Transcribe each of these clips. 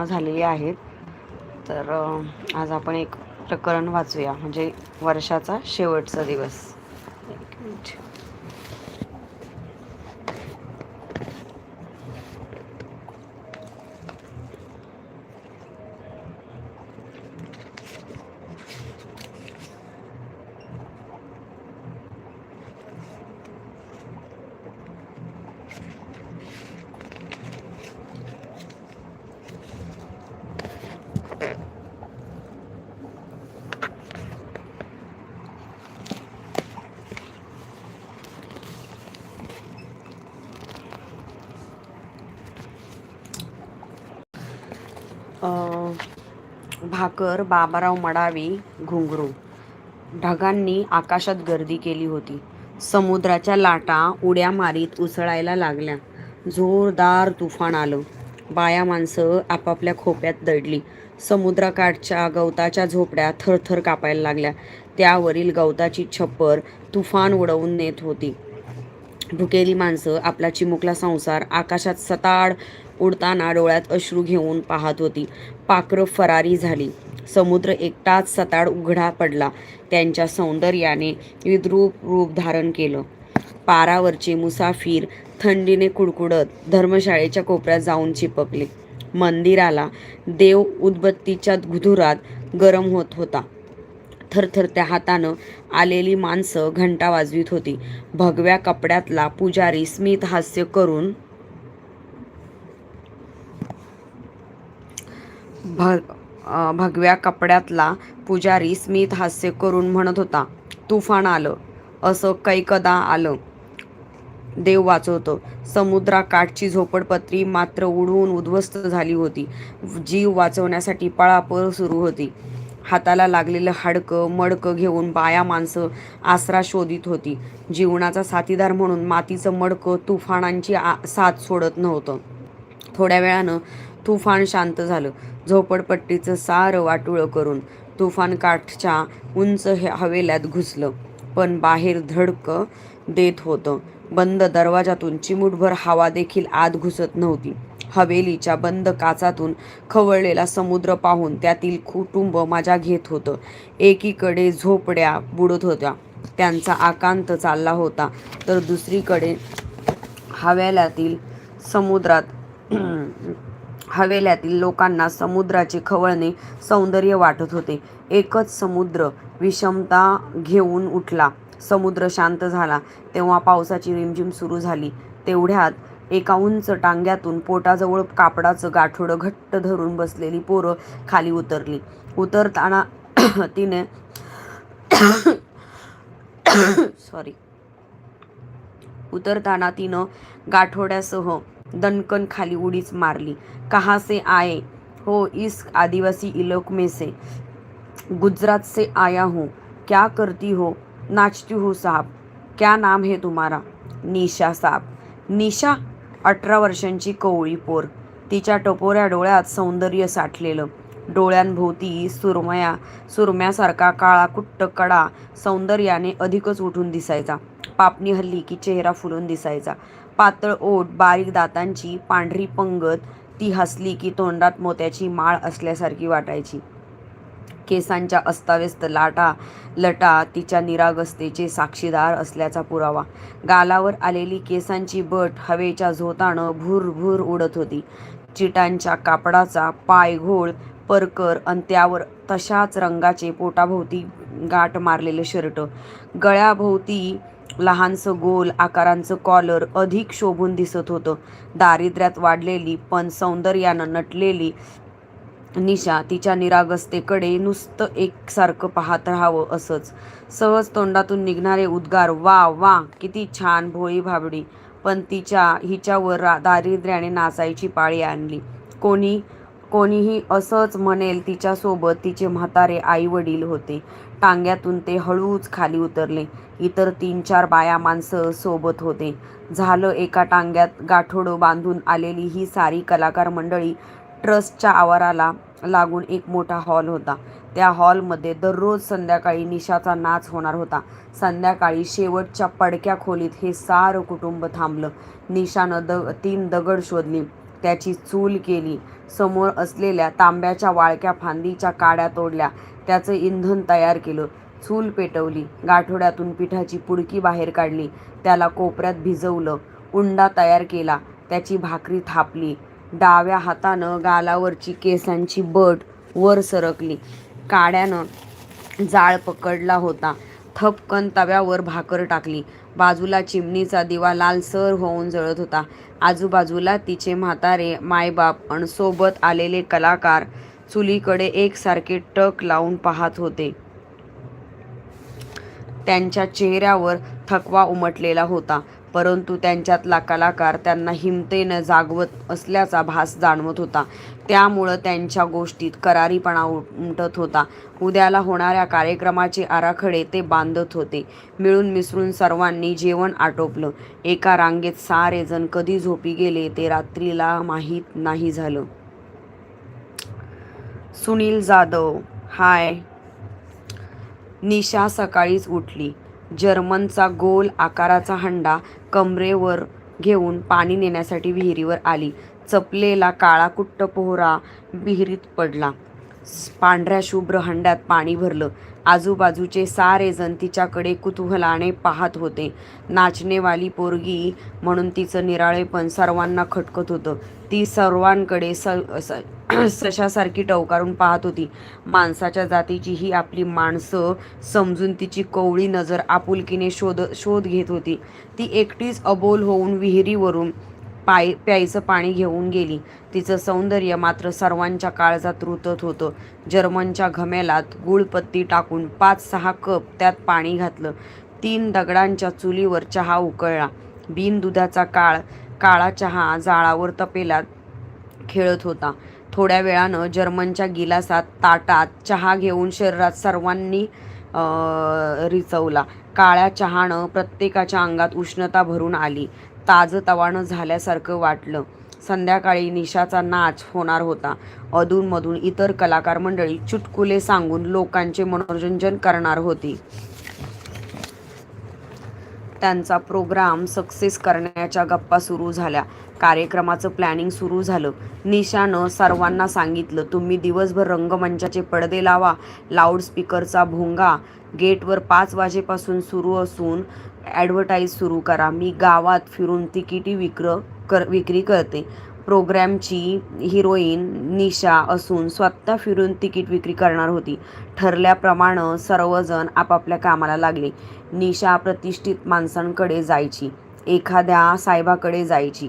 प्रकरणं झालेली आहेत. तर आज आपण एक प्रकरण वाचूया म्हणजे वर्षाचा शेवटचा दिवस. भाकर बाबाराव मडावी घुंगरू. ढगांनी आकाशात गर्दी केली होती. समुद्राच्या लाटा उड्या मारीत उसळायला लागल्या. जोरदार तुफान आलं. बाया माणसं आपापल्या खोप्यात दडली. समुद्रकाठच्या गवताच्या झोपड्या थरथर कापायला लागल्या. त्यावरील गवताची छप्पर तुफान उडवून नेत होती. भुकेली माणसं आपला चिमुकला संसार आकाशात सताड उडताना डोळ्यात अश्रू घेऊन पाहत होती. पाखरं फरारी झाली. समुद्र एकटाच सताड उघडा पडला. त्यांच्या सौंदर्याने विद्रूप रूप धारण केलं. पारावरचे मुसाफिर थंडीने कुडकुडत धर्मशाळेच्या कोपऱ्यात जाऊन चिपकले. मंदिराला देव उदबत्तीच्या धुरात गरम होत होता. थरथरत्या हातानं आलेली माणसं घंटा वाजवीत होती. भगव्या कपड्यातला पुजारी स्मित हास्य करून भगव्या कपड्यातला पुजारी स्मित हास्य करून म्हणत होता तुफान आलं. असं कैकदा आलं. देव वाचवतो. समुद्राकाठची झोपडपत्री मात्र उडवून उद्ध्वस्त झाली होती. जीव वाचवण्यासाठी पळापळ सुरू होती. हाताला लागलेलं हाडकं मडकं घेऊन बाया माणसं आसरा शोधित होती. जीवनाचा साथीदार म्हणून मातीचं मडकं तुफानांची आ साथ सोडत नव्हतं. थोड्या वेळानं तुफान शांत झालं. झोपडपट्टीचं सारं वाटुळं करून तुफान काठच्या उंच हे- हवेल्यात घुसलं. पण बाहेर धडक देत होतं. बंद दरवाजातून चिमुटभर हवा देखील आत घुसत नव्हती. हवेलीच्या बंद काचातून खवळलेला समुद्र पाहून त्यातील कुटुंब मजा घेत होतं. एकीकडे झोपड्या बुडत होत्या. त्यांचा आकांत चालला होता. तर दुसरीकडे हवेल्यातील समुद्रात हवेल्यातील लोकांना समुद्राचे खवळणे सौंदर्य वाटत होते. एकच समुद्र विषमता घेऊन उठला. समुद्र शांत झाला. तेव्हा पावसाची रिमझिम सुरू झाली. तेवढ्यात एका उंच टांग्यातून पोटाजवळ कापडाचं गाठोडं घट्ट धरून बसलेली पोरं खाली उतरली. उतरताना तिने सॉरी उतरताना तिनं गाठोड्यासह दणकन खाली उडीच मारली. कहाँ से आए हो इस आदिवासी इलोक में से. गुजरात से आया हूँ. क्या करती हो? नाचती हो साहब. क्या नाम है तुम्हारा? निशा साहब. निशा अठरा वर्षांची कवळी पोर. तिच्या टपोऱ्या डोळ्यात सौंदर्य साठलेलं. डोळ्यांभोवती सुरमया सुरम्यासारखा काळा कुट्ट कडा सौंदर्याने अधिकच उठून दिसायचा. पापणी हल्ली की चेहरा फुलून दिसायचा. पातळ ओठ बारीक दातांची पांढरी पंगत ती हसली की तोंडात मोत्याची माळ असल्यासारखी वाटायची. केसांच्या अस्ताव्यस्त लाटा लटा तिच्या निरागसतेचे साक्षीदार असल्याचा पुरावा. गालावर आलेली केसांची बट हवेच्या झोतानं भूरभूर उडत होती. चिटांच्या कापडाचा पायघोळ परकर अन त्यावर तशाच रंगाचे पोटाभोवती गाठ मारलेले शर्ट. गळ्याभोवती लहानसं गोल आकारांचं कॉलर अधिक शोभून दिसत होतं. दारिद्र्यात वाढलेली पण सौंदर्यानं नटलेली निशा तिच्या निरागसतेकडे नुसतं एकसारखं पाहत राहावं असंच. सहज तोंडातून निघणारे उद्गार वा वा किती छान भोळी भाबडी. पण तिच्या हिच्यावर रा- दारिद्र्याने नाचायची पाळी आणली. कोणी कोणीही असंच म्हणेल तिच्यासोबत तिचे म्हातारे आई वडील होते. टांग्यातून ते हळूच खाली उतरले. इतर तीन चार बाया माणसं सोबत होते. झालं एका टांग्यात गाठोडं बांधून आलेली ही सारी कलाकार मंडळी ट्रस्टच्या आवाराला लागून एक मोठा हॉल होता. त्या हॉलमध्ये दररोज संध्याकाळी निशाचा नाच होणार होता. संध्याकाळी शेवटच्या पडक्या खोलीत हे सारं कुटुंब थांबलं. निशानं द तीन दगड शोधली. त्याची चूल केली. समोर असलेल्या तांब्याच्या वाळक्या फांदीच्या काड्या तोडल्या. त्याचं इंधन तयार केलं. चूल पेटवली. गाठोड्यातून पिठाची पुडकी बाहेर काढली. त्याला कोपऱ्यात भिजवलं. उंडा तयार केला. त्याची भाकरी थापली. डाव्या हातानं गालावरची केसांची बट वर सरकली. काड्यानं जाळ पकडला होता. थपकन तव्यावर भाकर टाकली. बाजूला चिमणीचा दिवा लालसर होऊन जळत होता. आजूबाजूला तिचे म्हातारे मायबाप अन सोबत आलेले कलाकार चुलीकडे एकसारखे टक लावून पाहत होते. त्यांच्या चेहऱ्यावर थकवा उमटलेला होता. परंतु त्यांच्यातला कलाकार त्यांना हिमतेनं जागवत असल्याचा भास जाणवत होता. त्यामुळं त्यांच्या गोष्टीत करारीपणा उमटत होता. उद्याला होणाऱ्या कार्यक्रमाचे आराखडे ते बांधत होते. मिळून मिसळून सर्वांनी जेवण आटोपलं. एका रांगेत सारे जण कधी झोपी गेले ते रात्रीला माहीत नाही झालं. सुनील जाधव हाय. निशा सकाळीच उठली. जर्मनचा गोल आकाराचा हंडा कमरेवर घेऊन पाणी नेण्यासाठी विहिरीवर आली. चपलेला काळा कुट्ट पोहरा विहिरीत पडला. पांढऱ्या शुभ्र हंड्यात पाणी भरलं. आजूबाजूचे सारे जण तिच्याकडे कुतूहलाने पाहत होते. नाचनेवाली पोरगी म्हणून तिचं निराळेपण सर्वांना खटकत होतं. ती सर्वांकडे स स- सशासारखी टवकारून पाहत होती. माणसाच्या जातीची ही आपली माणसं समजून तिची कोवळी नजर आपुलकीने शोध शोध घेत होती. ती एकटीच अबोल होऊन विहिरीवरून पाय प्यायचं पाणी घेऊन गेली. तिचं सौंदर्य मात्र सर्वांच्या काळजात रुतत होतं. जर्मनच्या घमेलात गुळपत्ती टाकून पाच सहा कप त्यात पाणी घातलं. तीन दगडांच्या चुलीवर चहा उकळला. बिन दुधाचा काळ काळा चहा जाळावर तपेलात खेळत होता. थोड्या वेळानं जर्मनच्या गिलासात ताटात चहा घेऊन शरीरात सर्वांनी रिचवला. काळ्या चहानं प्रत्येकाच्या अंगात उष्णता भरून आली. ताजतवानं झाल्यासारखं वाटलं. संध्याकाळी निशाचा नाच होणार होता. अधूनमधून इतर कलाकार मंडळी चुटकुले सांगून लोकांचे मनोरंजन करणार होती. त्यांचा प्रोग्राम सक्सेस करण्याच्या गप्पा सुरू झाल्या. कार्यक्रमाचं प्लॅनिंग सुरू झालं. निशानं सर्वांना सांगितलं तुम्ही दिवसभर रंगमंचाचे पडदे लावा लाऊडस्पीकरचा भोंगा. गेटवर पाच वाजेपासून सुरू असून ॲडव्हर्टाईज सुरू करा. मी गावात फिरून तिकिटी विक्र कर विक्री करते. प्रोग्रॅमची हिरोईन निशा असून स्वतः फिरून तिकीट विक्री करणार होती. ठरल्याप्रमाणे सर्वजण आपापल्या कामाला लागले. निशा प्रतिष्ठित माणसांकडे जायची. एखाद्या साहेबाकडे जायची.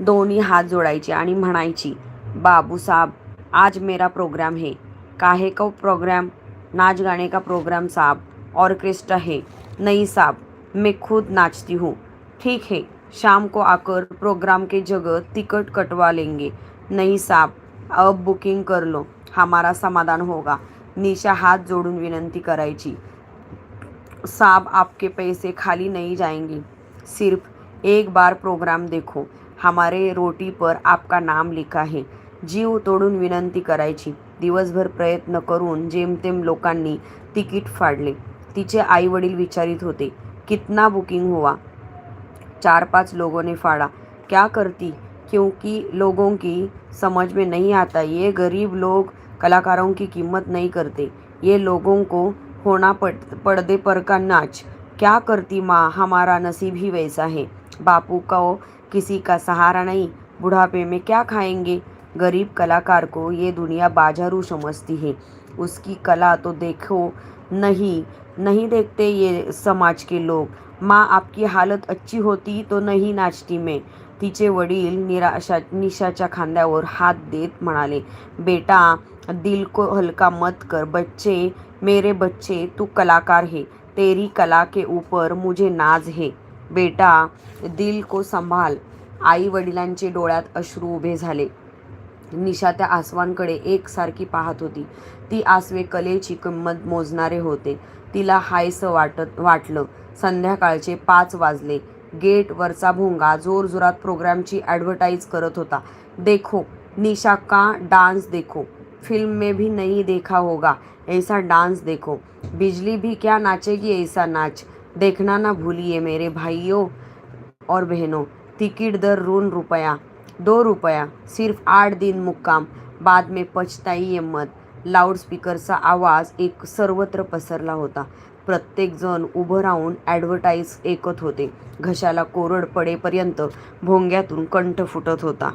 दोन्ही हात जोडायची आणि म्हणायची बाबू साहब आज मेरा प्रोग्राम है. काहे का प्रोग्राम? नाच गाणे का प्रोग्राम साहब ऑर्केस्ट्रा है। नहीं साहब, मैं खुद नाचती हूँ। ठीक है, शाम को आकर प्रोग्राम के जगह टिकट कटवा लेंगे। नहीं साहब, अब बुकिंग कर लो, हमारा समाधान होगा। निशा हाथ जोडून विनंती करायची। साहब, आपके पैसे खाली नहीं जाएँगे। सिर्फ़ एक बार प्रोग्राम देखो, हमारे रोटी पर आपका नाम लिखा है। जीव तोडून विनंती करायची। दिवसभर प्रयत्न करून जेमतेम लोकांनी तिकीट फाडले। तिचे आई वडील विचारित होते कितना बुकिंग हुआ? चार पांच लोगों ने फाड़ा। क्या करती? क्योंकि लोगों की समझ में नहीं आता। ये गरीब लोग कलाकारों की कीमत नहीं करते। ये लोगों को होना पड़ पर्दे पर का नाच। क्या करती माँ? हमारा नसीब ही वैसा है। बापू का को किसी का सहारा नहीं। बुढ़ापे में क्या खाएंगे? गरीब कलाकार को ये दुनिया बाजारू समझती है। उसकी कला तो देखो नहीं नहीं देखते ये समाज के लोग। माँ आपकी हालत अच्छी होती तो नहीं नाचती मैं। तिचे वडील निराशा निशाच्या खांद्यावर हात देत म्हणाले बेटा दिल को हल्का मत कर बच्चे मेरे बच्चे तू कलाकार है तेरी कला के ऊपर मुझे नाज है। बेटा दिल को संभाल. आई वडिलांचे डोळ्यात अश्रू उभे झाले. निशा त्या आसवांकडे एकसारखी पाहत होती. ती आसवे कलेची किंमत मोजणारे होते. तिला हायसं वाटत वाटलं. संध्याकाळचे पाच वाजले. गेट वरचा भोंगा जोरजोरात प्रोग्रामची ॲडव्हर्टाईज करत होता. देखो निशा का डान्स देखो? फिल्म में भी नहीं देखा होगा. ऐसा डांस देखो. बिजली भी क्या नाचेगी ऐसा नाच? देखना ना भूलिए मेरे भाइयों और बहनों. तिकीट दर रून रुपया. दो रुपया सिर्फ आठ दिन मुक्काम. बाद में पछताई मत. लाऊडस्पीकरचा आवाज एक सर्वत्र पसरला होता. प्रत्येकजण उभं राहून ॲडव्हर्टाईज ऐकत होते. घशाला कोरड पडेपर्यंत भोंग्यातून कंठ फुटत होता.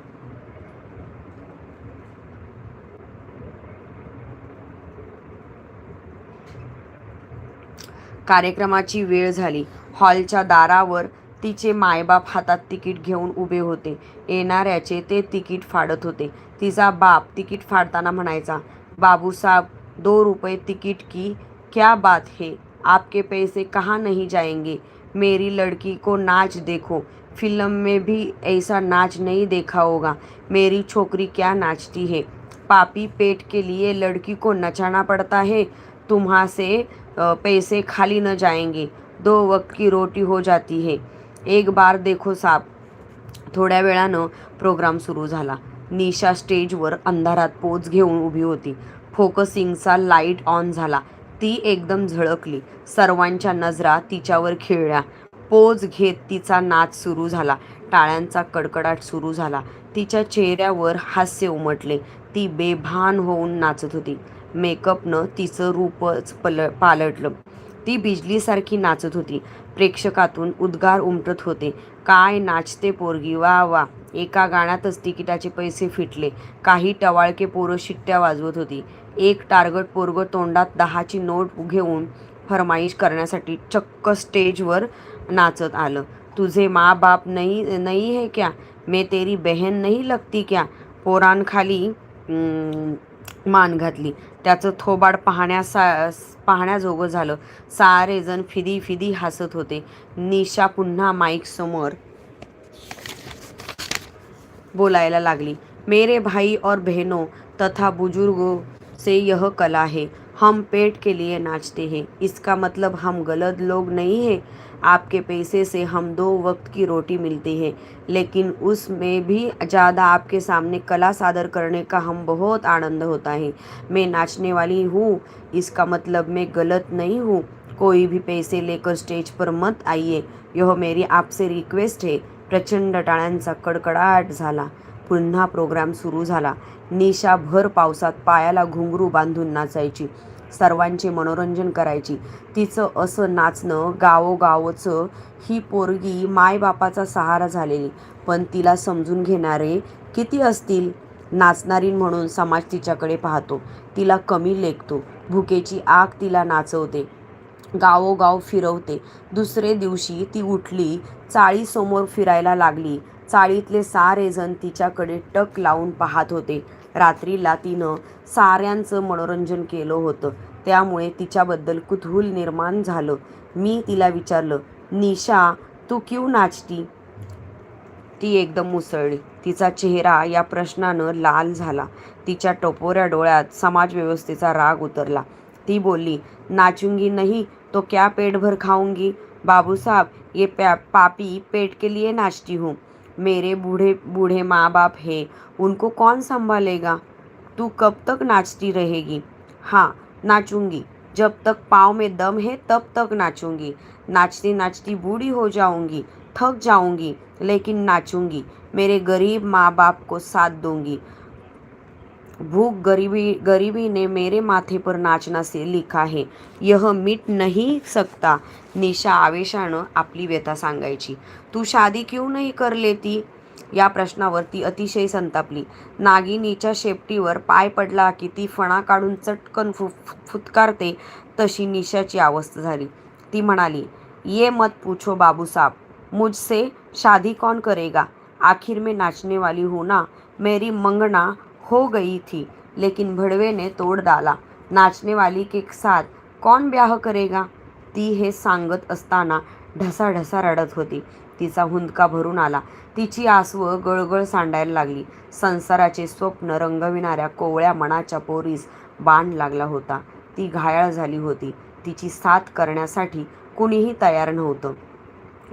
कार्यक्रमाची वेळ झाली. हॉलच्या दारावर तिचे मायबाप हातात तिकीट घेऊन उभे होते. येणाऱ्याचे ते तिकीट फाडत होते. तिचा बाप तिकीट फाडताना म्हणायचा बाबूसाहेब दो रुपये तिकीट की क्या बात है? आपके पैसे कहाँ नहीं जाएंगे? मेरी लड़की को नाच देखो। फिल्म में भी ऐसा नाच नहीं देखा होगा। मेरी छोकरी क्या नाचती है? पापी पेट के लिए लड़की को नचाना पड़ता है। तुम्हा से पैसे खाली न जाएंगे। दो वक्त की रोटी हो जाती है। एक बार देखो साप. थोड्या वेळानं प्रोग्राम सुरू झाला. निशा स्टेजवर अंधारात पोच घेऊन उभी होती. फोकसिंगचा लाइट ऑन झाला. ती एकदम झळकली. सर्वांच्या नजरा तिच्यावर खिळल्या. पोज घेत तिचा नाच सुरू झाला. टाळ्यांचा कडकडाट सुरू झाला. तिच्या चेहऱ्यावर हास्य उमटले. ती बेभान होऊन नाचत होती. मेकअपनं तिचं रूपच पल पालटलं. ती बिजलीसारखी नाचत होती. प्रेक्षकातून उद्गार उमटत होते. काय नाचते पोरगी? वा वा. एका गाण्यातच तिकिटाचे पैसे फिटले. काही टवाळके पोरं शिट्ट्या वाजवत होती. एक टार्गट पोरगं तोंडात दहाची नोट घेऊन फरमाईश करण्यासाठी चक्क स्टेजवर नाचत आलं. तुझे माँ बाप नहीं नहीं है क्या? मे तेरी बहन नहीं लगती क्या? पोरांखाली मान घातली. त्याचं थोबाड पाहण्यासा पाहण्याजोगं झालं. सारेजण फिदी फिदी हसत होते. निशा पुन्हा माईक समोर बोलायला लागली. मेरे भाई और बहनों तथा बुजुर्गों से यह कला है। हम पेट के लिए नाचते हैं। इसका मतलब हम गलत लोग नहीं हैं। आपके पैसे से हम दो वक्त की रोटी मिलती है। लेकिन उसमें भी ज़्यादा आपके सामने कला सादर करने का हम बहुत आनंद होता है। मैं नाचने वाली हूँ इसका मतलब मैं गलत नहीं हूँ। कोई भी पैसे लेकर स्टेज पर मत आइए। यह मेरी आपसे रिक्वेस्ट है। प्रचंड टाळ्यांचा कडकडाट झाला। पुन्हा प्रोग्राम सुरू झाला। निशा भर पावसात पायाला घुंगरू बांधून नाचायची। सर्वांचे मनोरंजन करायची. तिचं असं नाचणं गावोगावचं ही पोरगी मायबापाचा सहारा झालेली. पण तिला समजून घेणारे किती असतील? नाचणारी म्हणून समाज तिच्याकडे पाहतो. तिला कमी लेखतो. भुकेची आग तिला नाचवते. गावोगाव फिरवते. दुसरे दिवशी ती उठली चाळीसमोर फिरायला लागली. चाळीतले सारे जण तिच्याकडे टक लावून पाहत होते. रात्रीला तिनं साऱ्यांचं मनोरंजन केलं होतं. त्यामुळे तिच्याबद्दल कुतूहल निर्माण झालं. मी तिला विचारलं निशा तू क्यू नाचती? ती एकदम मुसळली. तिचा चेहरा या प्रश्नानं लाल झाला. तिच्या टपोऱ्या डोळ्यात समाजव्यवस्थेचा राग उतरला. ती बोलली नाचूंगी नाही तो क्या पेट भर खाऊंगी? बाबूसाहेब ये प्या पापी पेट के लिए नाचती हूँ. मेरे बूढ़े बूढ़े माँ बाप है, उनको कौन संभालेगा? तू कब तक नाचती रहेगी? हाँ नाचूँगी। जब तक पाँव में दम है, तब तक नाचूँगी। नाचती नाचती बूढ़ी हो जाऊँगी, थक जाऊँगी, लेकिन नाचूँगी। मेरे गरीब माँ बाप को साथ दूँगी। भूख गरीबी गरीबी ने मेरे माथे पर नाचना से लिखा है यह मिट नहीं सकता निशा आवेशानं आपली व्यथा सांगायची. तू शादी क्यों नहीं कर लेती या प्रश्नावर ती अतिशय संतापली. नागिनीच्या शेपटीवर पाय पडला की ती फणा काढून चटकन फु फुतकारते तशी निशाची अवस्था झाली. ती म्हणाली ये मत पूछो बाबू साहब मुझसे शादी कौन करेगा? आखिर में नाचने वाली हूँ ना मेरी मंगना हो गई थी लेकिन भड़वे ने तोड़ डाला। नाचने वाली के साथ कौन ब्याह करेगा? ती हे सांगत असताना ढसाढसा रडत होती. तिचा हुंदका भरून आला. तिची आसवं गळगळ सांडायला लागली. संसाराचे स्वप्न रंगविणाऱ्या कोवळ्या मनाच्या पोरीस बाण लागला होता. ती घायाळ झाली होती. तिची साथ करण्यासाठी कुणीही तयार नव्हतं.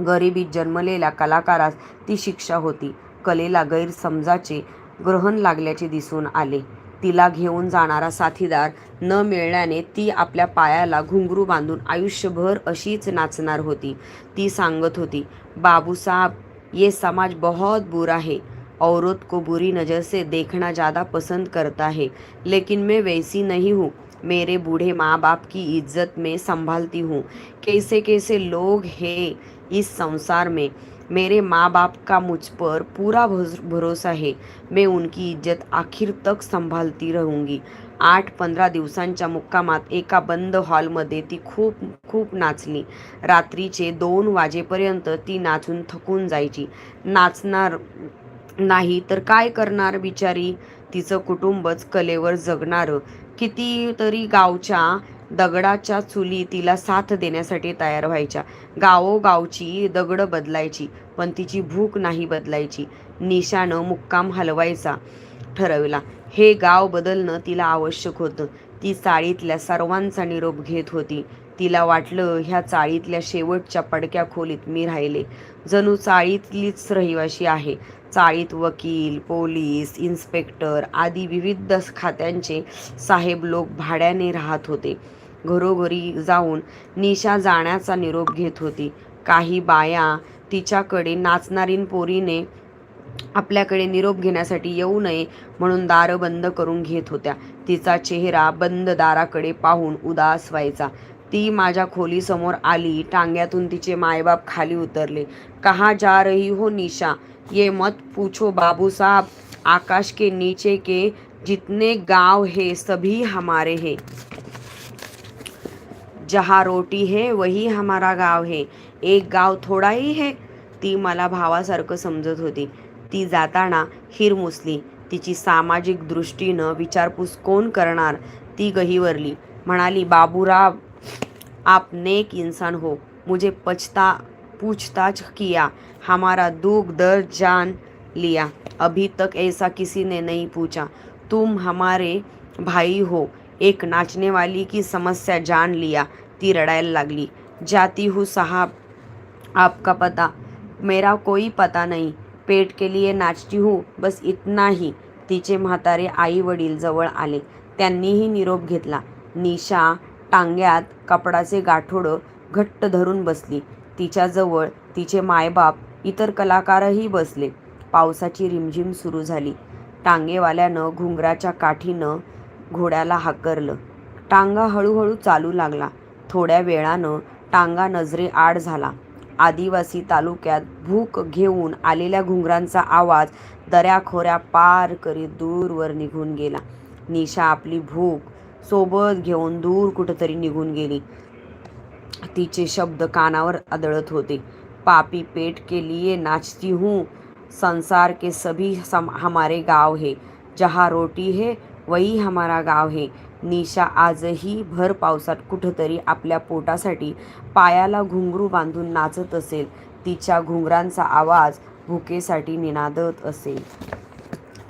गरिबीत जन्मलेल्या कलाकारास ती शिक्षा होती. कलेला गैरसमजाचे ग्रहण लागल्याचे दिसून आले. तिला घेऊन जाणारा साथीदार न मिळण्याने ती आपल्या पायाला घुंगरू बांधून आयुष्यभर अशीच नाचणार होती. ती सांगत होती बाबूसाहेब ये समाज बहुत बुरा है. औरत को बुरी नज़र से देखना ज़्यादा पसंद करता है. लेकिन मैं वैसी नहीं हूँ. मेरे बूढ़े माँ बाप की इज्जत में संभालती हूँ. कैसे कैसे लोग हैं इस संसार में? मेरे माँ बाप का मुझ पर पूरा भरोसा है। मैं उनकी इज्जत आखिर तक संभालती रहूंगी। आठ पंधरा दिवसांच्या मुक्कामात एका बंद हॉलमध्ये ती खूप खूप नाचली. रात्रीचे दोन वाजेपर्यंत ती नाचून थकून जायची. नाचणार नाही तर काय करणार बिचारी? तिचं कुटुंबच कलेवर जगणारं. कितीतरी गावच्या दगडाच्या चुली तिला साथ देण्यासाठी तयार व्हायच्या. गावोगावची दगडं बदलायची पण तिची भूक नाही बदलायची. निशानं मुक्काम हलवायचा ठरवला. हे गाव बदलणं तिला आवश्यक होतं. ती चाळीतल्या सर्वांचा निरोप घेत होती. तिला वाटलं ह्या चाळीतल्या शेवटच्या पडक्या खोलीत मी राहिले. जणू चाळीतलीच रहिवाशी आहे. चाळीत वकील पोलीस इन्स्पेक्टर आदी विविध खात्यांचे साहेब लोक भाड्याने राहत होते. घरोघरी जाऊन निशा जाण्याचा निरोप घेत होती. काही बाया तिच्याकडे नाचणारीन पोरीने आपल्याकडे निरोप घेण्यासाठी येऊ नये म्हणून दार बंद करून घेत होत्या. तिचा चेहरा बंद दाराकडे पाहून उदास व्हायचा. ती माझ्या खोलीसमोर आली. टांग्यातून तिचे मायबाप खाली उतरले. कहा जा रही हो निशा ये मत पूछो बाबू साहब आकाश के नीचे के जितने गांव है सभी हमारे हैं। जहाँ रोटी है वही हमारा गाव है। एक गाव थोडा ही है। ती मला भावासारखं समजत होती. ती जाताना हिरमुसली तिची सामाजिक दृष्टीनं विचारपूस कोण करणार? ती गहिवरली. म्हणाली बाबूराव आप नेक इंसान हो. मुझे पछता पूछताछ किया। हमारा दुख दर्द जान लिया। अभी तक ऐसा किसी ने नहीं पूछा। तुम हमारे भाई हो। एक नाचने वाली की समस्या जान लिया। ती रडायला लागली। जाती हूँ साहब आपका पता। मेरा कोई पता नहीं। पेट के लिए नाचती हूँ बस इतना ही। तिचे म्हातारे आई वडील जवळ आले। त्यांनीही निरोप घेतला। निशा टांग्यात कपडाचे गाठोडं घट्ट धरून बसली। तिच्याजवळ तिचे मायबाप इतर कलाकारही बसले. पावसाची रिमझिम सुरू झाली. टांगेवाल्यानं घुंगराच्या काठीनं घोड्याला हाकरलं. टांगा हळूहळू चालू लागला. थोड्या वेळानं टांगा नजरे आड झाला. आदिवासी तालुक्यात भूक घेऊन आलेल्या घुंगरांचा आवाज दऱ्याखोऱ्या पार करीत दूरवर निघून गेला. निशा आपली भूक सोबत घेऊन दूर कुठंतरी निघून गेली. तिचे शब्द कानावर आदळत होते. पापी पेट के लिए नाचती हूँ. संसार के सभी सम हमारे गाव है. जहाँ रोटी है वही हमारा गाव है. निशा आजही भर पावसात कुठंतरी आपल्या पोटासाठी पायाला घुंगरू बांधून नाचत असेल. तिच्या घुंगरांचा आवाज भुकेसाठी निनादत असेल.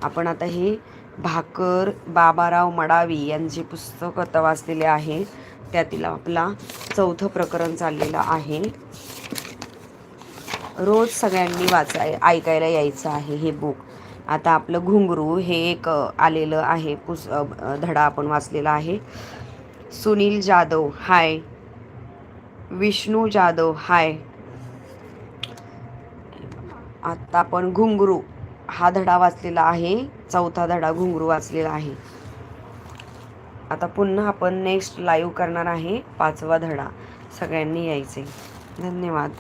आपण आता हे भाकर बाबाराव मडावी यांचे पुस्तक आता वाचलेले आहे. त्यातील आपला चौथं प्रकरण चाललेलं आहे. रोज सगळ्यांनी वाचाय ऐकायला यायचं आहे हे बुक आता आपलं घुंगरू हे एक आलेलं आहे. पुस धडा आपण वाचलेला आहे. सुनील जाधव हाय विष्णू जाधव हाय आता आपण घुंगरू हा धडा वाचलेला आहे. चौथा धडा घुंगरू वाचलेला आहे. आता पुन्हा आपण नेक्स्ट लाईव्ह करणार आहे पाचवा धडा. सगळ्यांनी यायचे. धन्यवाद.